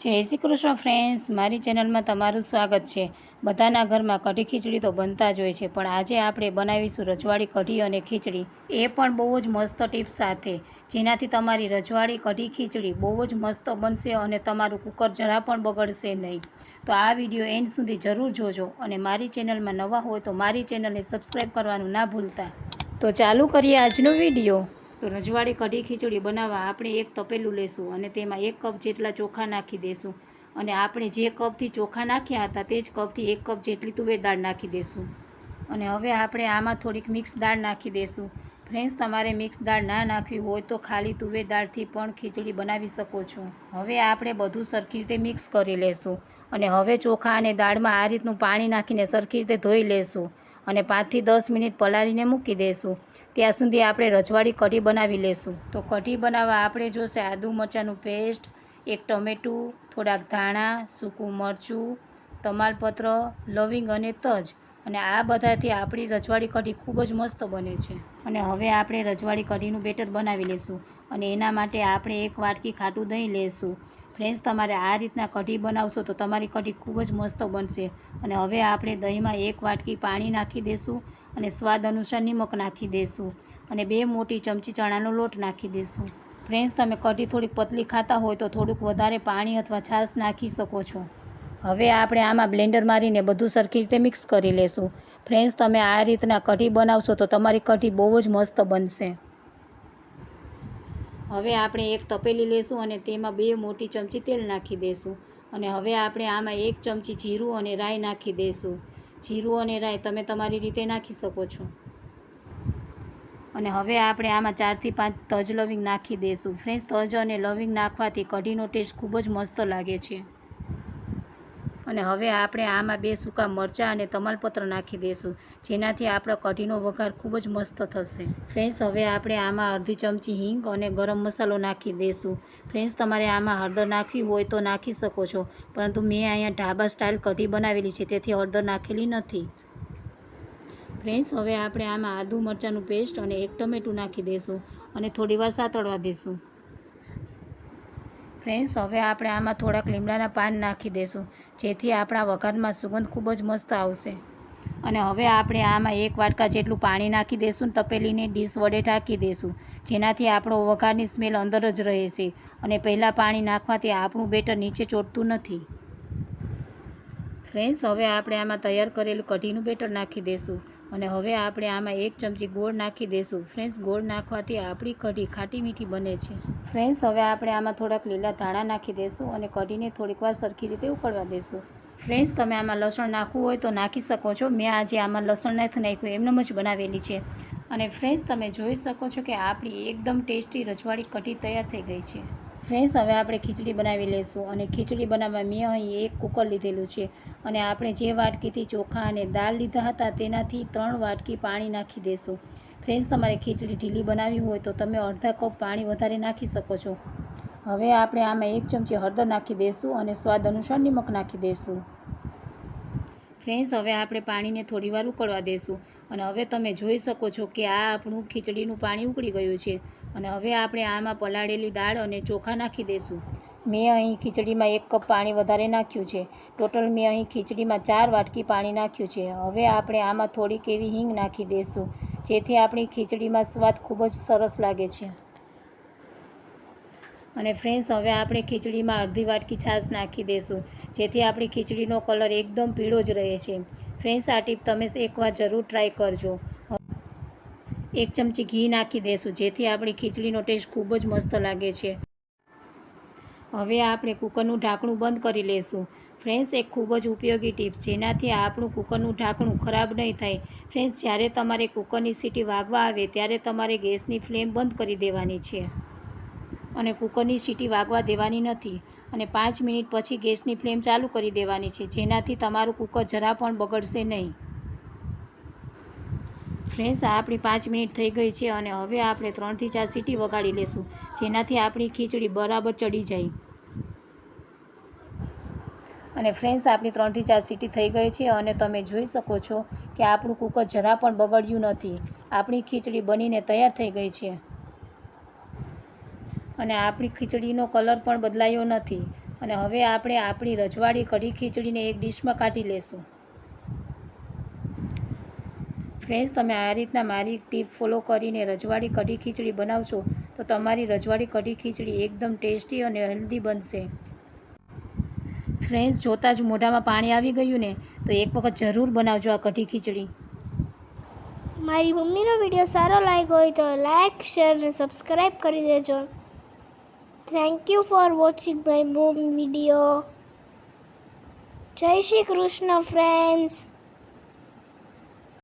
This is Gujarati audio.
જય શ્રી કૃષ્ણ ફ્રેન્ડ્સ મારી ચેનલમાં તમારું સ્વાગત છે. બધાના ઘરમાં કઢી ખીચડી તો બનતા જ હોય છે, પણ આજે આપણે બનાવીશું રજવાડી કઢી અને ખીચડી. એ પણ બહુ જ મસ્ત ટિપ્સ સાથે. જેનાથી તમારી રજવાડી કઢી ખીચડી બહુ જ મસ્ત બનશે અને તમારું કુકર જરા પણ બગડશે નહીં. તો આ વીડિયો એન્ડ સુધી જરૂર જોજો અને મારી ચેનલમાં નવા હોય તો મારી ચેનલને સબસ્ક્રાઈબ કરવાનું ના ભૂલતા. તો ચાલુ કરીએ આજનો વીડિયો તો રજવાડી કઢી ખીચડી બનાવવા આપણે એક તપેલું લેશું અને તેમાં એક કપ જેટલા ચોખા નાખી દેશું. અને આપણે જે કપથી ચોખા નાખ્યા હતા તે જ કપથી એક કપ જેટલી તુવેર દાળ નાખી દેશું. અને હવે આપણે આમાં થોડીક મિક્સ દાળ નાખી દેશું. ફ્રેન્ડ્સ, તમારે મિક્સ દાળ ના નાખવી હોય તો ખાલી તુવેર દાળથી પણ ખીચડી બનાવી શકો છો. હવે આપણે બધું સરખી રીતે મિક્સ કરી લેશું. અને હવે ચોખા અને દાળમાં આ રીતનું પાણી નાખીને સરખી રીતે ધોઈ લેશું. અને પાંચથી દસ મિનિટ પલાળીને મૂકી દઈશું ત્યાં સુધી આપણે રજવાડી કઢી બનાવી લેશું. તો કઢી બનાવવા આપણે જોશે આદુ મરચાંનું પેસ્ટ, એક ટમેટું, થોડાક ધાણા, સૂકું મરચું, તમાલપત્ર, લવિંગ અને તજ. અને આ બધાથી આપણી રજવાડી કઢી ખૂબ જ મસ્ત બને છે. અને હવે આપણે રજવાડી કઢીનું બેટર બનાવી લેશું. અને એના માટે આપણે એક વાટકી ખાટું દહીં લેશું. ફ્રેન્ડ્સ, તમારે આ રીતના કઢી બનાવશો તો તમારી કઢી ખૂબ જ મસ્ત બનશે. અને હવે આપણે દહીંમાં એક વાટકી પાણી નાખી દઈશું અને સ્વાદ અનુસાર નિમક નાખી દઈશું અને બે મોટી ચમચી ચણાનો લોટ નાખી દઈશું ફ્રેન્ડ્સ, તમે કઢી થોડીક પતલી ખાતા હોય તો થોડુંક વધારે પાણી અથવા છાશ નાખી શકો છો. હવે આપણે આમાં બ્લેન્ડર મારીને બધું સરખી રીતે મિક્સ કરી લેશું. ફ્રેન્ડ્સ, તમે આ રીતના કઢી બનાવશો તો તમારી કઢી બહુ જ મસ્ત બનશે. હવે આપણે એક તપેલી લેશું અને તેમાં બે મોટી ચમચી તેલ નાખી દઈશું અને હવે આપણે આમાં એક ચમચી જીરું અને રાઈ નાખી દઈશું જીરું અને રાઈ તમે તમારી રીતે નાખી શકો છો. અને હવે આપણે આમાં ચારથી પાંચ તજ લવિંગ નાખી દઈશું ફ્રેન્ડ્સ તજ અને લવિંગ નાખવાથી કઢીનો ટેસ્ટ ખૂબ જ મસ્ત લાગે છે. અને હવે આપણે આમાં બે સૂકા મરચાં અને તમાલપત્ર નાખી દઈશું જેનાથી આપણો કઢીનો વઘાર ખૂબ જ મસ્ત થશે. ફ્રેન્ડ્સ, હવે આપણે આમાં અડધી ચમચી હિંગ અને ગરમ મસાલો નાખી દઈશું ફ્રેન્ડ્સ, તમારે આમાં હળદર નાખવી હોય તો નાખી શકો છો, પરંતુ મેં અહીંયા ઢાબા સ્ટાઇલ કઢી બનાવેલી છે, તેથી હળદર નાખેલી નથી. ફ્રેન્ડ્સ, હવે આપણે આમાં આદુ મરચાંનું પેસ્ટ અને એક ટમેટું નાખી દઈશું અને થોડીવાર સાતળવા દઈશું ફ્રેન્ડ્સ, હવે આપણે આમાં થોડાક લીમડાના પાન નાખી દઈશું જેથી આપણા વઘારમાં સુગંધ ખૂબ જ મસ્ત આવશે. અને હવે આપણે આમાં એક વાટકા જેટલું પાણી નાખી દઈશું તપેલીને ડીશ વડે ઢાંકી દઈશું જેનાથી આપણો વઘારની સ્મેલ અંદર જ રહે છે. અને પહેલાં પાણી નાખવાથી આપણું બેટર નીચે ચોટતું નથી. ફ્રેન્ડ્સ, હવે આપણે આમાં તૈયાર કરેલું કઢીનું બેટર નાખી દઈશું અને હવે આપણે આમાં એક ચમચી ગોળ નાખી દઈશું ફ્રેન્ડ્સ, ગોળ નાખવાથી આપણી કઢી ખાટી મીઠી બને છે. ફ્રેન્ડ્સ, હવે આપણે આમાં થોડાક લીલા ધાણા નાખી દઈશું અને કઢીને થોડીક વાર સરખી રીતે ઉકળવા દઈશું ફ્રેન્ડ્સ, તમે આમાં લસણ નાખવું હોય તો નાખી શકો છો. મેં આજે આમાં લસણ નથી નાખ્યું એમનેમ જ બનાવેલી છે. અને ફ્રેન્ડ્સ, તમે જોઈ શકો છો કે આપણી એકદમ ટેસ્ટી રજવાડી કઢી તૈયાર થઈ ગઈ છે. ફ્રેન્ડ્સ, હવે આપણે ખીચડી બનાવી લઈશું અને ખીચડી બનાવવા મેં અહીં એક કુકર લીધેલું છે અને આપણે જે વાટકીથી ચોખા અને દાળ લીધા હતા તેનાથી ત્રણ વાટકી પાણી નાખી દઈશું ફ્રેન્ડ્સ, તમારે ખીચડી ઢીલી બનાવવી હોય તો તમે અડધા કપ પાણી વધારે નાખી શકો છો. હવે આપણે આમાં એક ચમચી હળદર નાખી દઈશું અને સ્વાદ અનુસાર નિમક નાખી દઈશું ફ્રેન્ડ્સ, હવે આપણે પાણીને થોડીવાર ઉકળવા દઈશું અને હવે તમે જોઈ શકો છો કે આ આપણું ખીચડીનું પાણી ઉકળી ગયું છે. અને હવે આપણે આમાં પલાળેલી દાળ અને ચોખા નાખી દઈશું મેં અહીં ખીચડીમાં એક કપ પાણી વધારે નાખ્યું છે. ટોટલ મેં અહીં ખીચડીમાં ચાર વાટકી પાણી નાખ્યું છે. હવે આપણે આમાં થોડીક એવી હિંગ નાખી દઈશું જેથી આપણી ખીચડીમાં સ્વાદ ખૂબ જ સરસ લાગે છે. અને ફ્રેન્ડ્સ હવે આપણે ખીચડીમાં અડધી વાટકી છાશ નાખી દઈશું જેથી આપણી ખીચડીનો કલર એકદમ પીળો જ રહે છે. ફ્રેન્ડ્સ આ ટીપ તમે એકવાર જરૂર ટ્રાય કરજો. એક ચમચી ઘી નાખી દઈશું જેથી આપણી ખીચડીનો ટેસ્ટ ખૂબ જ મસ્ત લાગે છે. હવે આપણે કુકરનું ઢાંકણું બંધ કરી લઈશું ફ્રેન્ડ્સ, એક ખૂબ જ ઉપયોગી ટિપ્સ જેનાથી આપણું કુકરનું ઢાંકણું ખરાબ નહીં થાય. ફ્રેન્ડ્સ, જ્યારે તમારે કુકરની સીટી વાગવા આવે, ત્યારે તમારે ગેસની ફ્લેમ બંધ કરી દેવાની છે. અને કુકરની સીટી વાગવા દેવાની નથી. અને પાંચ મિનિટ પછી ગેસની ફ્લેમ ચાલુ કરી દેવાની છે, જેનાથી તમારું કુકર જરા પણ બગડશે નહીં. ફ્રેન્ડ્સ આપણી પાંચ મિનિટ થઈ ગઈ છે અને હવે આપણે ત્રણથી ચાર સીટી વગાડી લેશું, જેનાથી આપણી ખીચડી બરાબર ચડી જાય. અને ફ્રેન્ડ્સ, આપણી ત્રણથી ચાર સીટી થઈ ગઈ છે અને તમે જોઈ શકો છો કે આપણું કુકર જરા પણ બગડ્યું નથી. આપણી ખીચડી બનીને તૈયાર થઈ ગઈ છે. અને આપણી ખીચડીનો કલર પણ બદલાયો નથી. અને હવે આપણે આપણી રજવાડી કઢી ખીચડીને એક ડીશમાં કાઢી લેશું. ફ્રેન્ડ્સ, તમે આ રીતના મારી ટીપ ફોલો કરીને રજવાડી કઢી ખીચડી બનાવશો, તો તમારી રજવાડી કઢી ખીચડી એકદમ ટેસ્ટી અને હેલ્ધી બનશે. ફ્રેન્ડ્સ, જોતાં જ મોઢામાં પાણી આવી ગયું ને, તો એક વખત જરૂર બનાવજો આ કઢી ખીચડી. મારી મમ્મીનો વીડિયો સારો લાગ્યો હોય તો લાઈક, શેર અને સબસ્ક્રાઈબ કરી દેજો. Thank you for watching my mom video જય શ્રી કૃષ્ણ, ફ્રેન્ડ્સ.